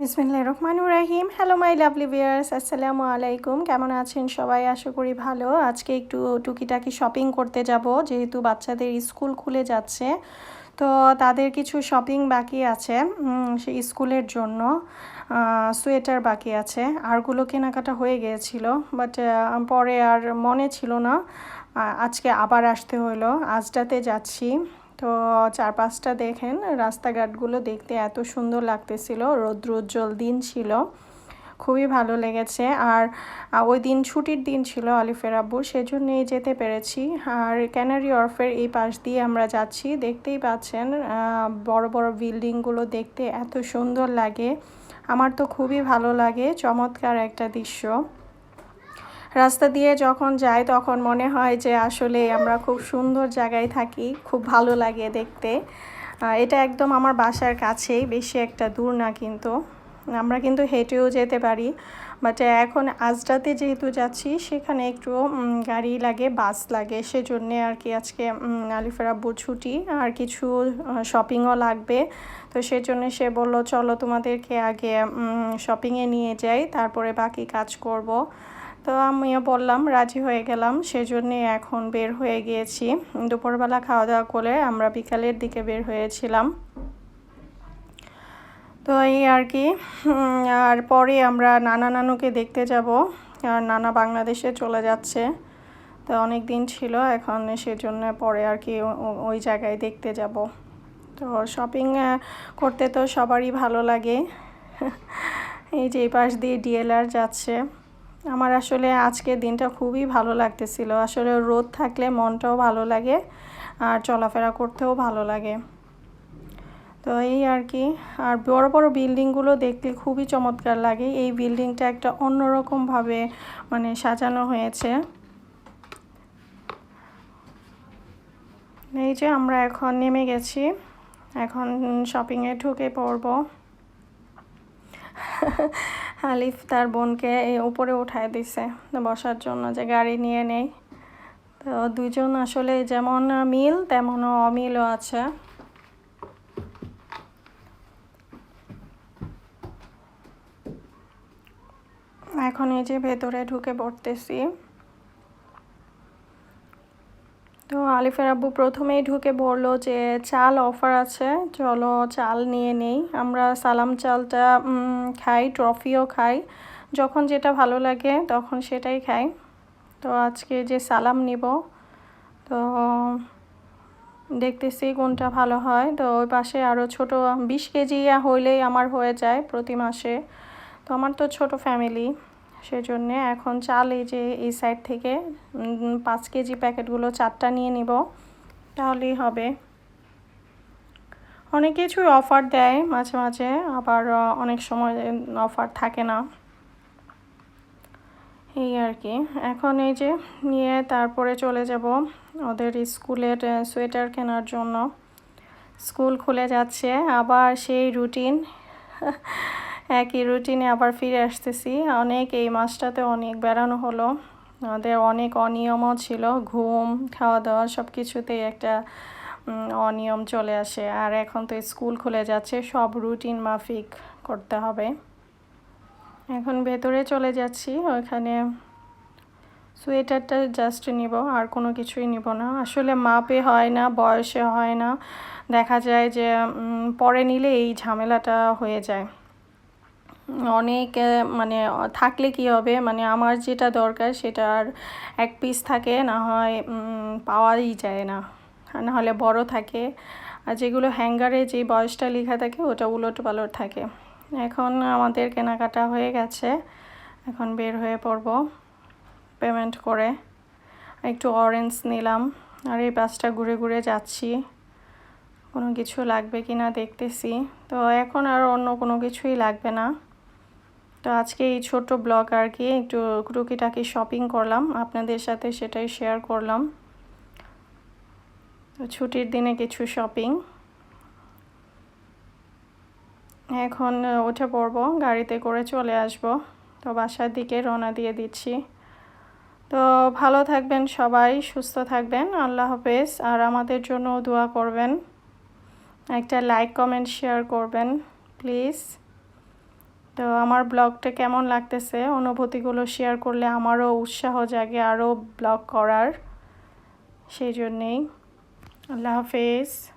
বিসমিল্লাহির রহমানুর রাহিম। হ্যালো মাই লাভলি ভিয়ার্স আসসালামু আলাইকুম। কেমন আছেন সবাই? আশা করি ভালো। আজকে একটু টুকিটাকি শপিং করতে যাব, যেহেতু বাচ্চাদের স্কুল খুলে যাচ্ছে। তো তাদের কিছু শপিং বাকি আছে সেই স্কুলের জন্য। সোয়েটার বাকি আছে। আরগুলো কেনাকাটা হয়ে গিয়েছিল বাট পরে আর মনে ছিল না। আজকে আবার আসতে হলো আজটাতে যাচ্ছি। তো চারপাশটা দেখেন, রাস্তাঘাটগুলো দেখতে এত সুন্দর লাগতেছিল, রৌদ্রোজ্জ্বল দিন ছিল, খুবই ভালো লেগেছে। আর ওই দিন ছুটির দিন ছিল আলিফের আব্বু, সেজন্যই যেতে পেরেছি। আর ক্যানারি অর্ফের এই পাশ দিয়ে আমরা যাচ্ছি, দেখতেই পাচ্ছেন বড় বড় বিল্ডিংগুলো দেখতে এত সুন্দর লাগে। আমার তো খুবই ভালো লাগে, চমৎকার একটা দৃশ্য। রাস্তা দিয়ে যখন যাই তখন মনে হয় যে আসলে আমরা খুব সুন্দর জায়গায় থাকি, খুব ভালো লাগে দেখতে। এটা একদম আমার বাসার কাছেই, বেশি একটা দূর না কিন্তু। আমরা কিন্তু হেঁটেও যেতে পারি। বাট এখন আজরাতে যেহেতু যাচ্ছি, সেখানে একটু গাড়ি লাগে, বাস লাগে। সেজন্যে আর কি আজকে আলিফের আব্বুর ছুটি। আর কিছু শপিংও লাগবে। তো সেজন্য সে বলল, চলো তোমাদেরকে আগে শপিংয়ে নিয়ে যাই, তারপরে বাকি কাজ করব। তো আমিও বললাম, রাজি হয়ে গেলাম। সেজন্যে এখন বের হয়ে গিয়েছি। দুপুরবেলা খাওয়া দাওয়া করে আমরা বিকালের দিকে বের হয়েছিলাম। তো এই আর কি। আর পরে আমরা নানা নানুকে দেখতে যাব। আর নানা বাংলাদেশে চলে যাচ্ছে। তো অনেক দিন ছিল, এখন সেজন্য পরে আর কি ওই জায়গায় দেখতে যাব। তো শপিং করতে তো সবারই ভালো লাগে। এই যে পাশ দিয়ে ডিএলআর যাচ্ছে। আমার আসলে আজকের দিনটা খুবই ভালো লাগতেছিল। আসলে রোদ থাকলে মনটাও ভালো লাগে, আর চলাফেরা করতেও ভালো লাগে। তো এই আর কি। আর বড় বড় বিল্ডিংগুলো দেখতে খুবই চমৎকার লাগে। এই বিল্ডিংটা একটা অন্যরকমভাবে মানে সাজানো হয়েছে। এই যে আমরা এখন নেমে গেছি। এখন শপিংয়ে ঢুকে পড়ব। আলিফ তার বোনকে এই উপরে উঠায় দিছে বসার জন্য যে গাড়ি নিয়ে নেই। তো দুজন আসলে যেমন মিল তেমন অমিলও আছে। এখন এই যে ভেতরে ঢুকে পড়তেছি। তো আলিফের আব্বু প্রথমেই ঢুকে বলল যে, চাল অফার আছে, চলো চাল নিয়ে নেই। আমরা সালাম চালটা খাই, ট্রফিও খাই। যখন যেটা ভালো লাগে, তখন সেটাই খাই। তো আজকে যে সালাম নিব, তো দেখতেছি কোনটা ভালো হয়। তো ওই পাশে আরও ছোট, বিশ কেজি হইলেই আমার হয়ে যায় প্রতি মাসে। তো আমার তো ছোট ফ্যামিলি সেজন্যে এখন চাল এই যে, এই সাইড থেকে পাঁচ কেজি প্যাকেটগুলো চারটা নিয়ে নিব, তাহলেই হবে। অনেক কিছুই অফার দেয় মাঝে মাঝে, আবার অনেক সময় অফার থাকে না। এই আর কি। এখন এই যে নিয়ে তারপরে চলে যাব ওদের স্কুলের সোয়েটার কেনার জন্য। স্কুল খুলে যাচ্ছে, আবার সেই রুটিন একই রুটিনে আবার ফিরে আসতেছি। অনেক এই মাসটাতে অনেক বেড়ানো হলো। আমাদের অনেক অনিয়মও ছিল। ঘুম খাওয়া দাওয়া সব কিছুতেই একটা অনিয়ম চলে আসে। আর এখন তো স্কুল খুলে যাচ্ছে। সব রুটিন মাফিক করতে হবে। এখন ভেতরে চলে যাচ্ছি। ওইখানে সোয়েটারটা জাস্ট নিব। আর কোনো কিছুই নিব না। আসলে মাপে হয় না, বয়সে হয় না। দেখা যায় যে পরে নিলে এই ঝামেলাটা হয়ে যায়। অনেক মানে থাকলে কি হবে? মানে আমার যেটা দরকার সেটা আর এক পিস থাকে, না হয় পাওয়াই যায় না। না হলে বড় থাকে। আর যেগুলো হ্যাঙ্গারে যে বয়সটা লেখা থাকে, ওটা উলট পালট থাকে। এখন আমাদের কেনাকাটা হয়ে গেছে। এখন বের হয়ে পড়ব পেমেন্ট করে। একটু অরেঞ্জ নিলাম। আর এই বাসটা ঘুরে ঘুরে যাচ্ছি। কোনো কিছু লাগবে কি না দেখতেছি। তো এখন আর অন্য কোনো কিছুই লাগবে না। তো আজকে এই ছোট ব্লগ আর কি, একটু টুকিটাকি শপিং করলাম, আপনাদের সাথে সেটাই শেয়ার করলাম। তো ছুটির দিনে কিছু শপিং এখন উঠে পড়ব, গাড়িতে করে চলে আসব, তো বাসার দিকে রওনা দিয়ে দিচ্ছি। তো ভালো থাকবেন সবাই, সুস্থ থাকবেন, আল্লাহ হাফেজ, আর আমাদের জন্য দোয়া করবেন। একটা লাইক কমেন্ট শেয়ার করবেন প্লিজ তো আমার ব্লগটা কেমন লাগতেছে? অনুভূতিগুলো শেয়ার করলে আমারও উৎসাহ জাগে আরও ব্লগ করার। সেই জন্যেই। আল্লাহ হাফেজ।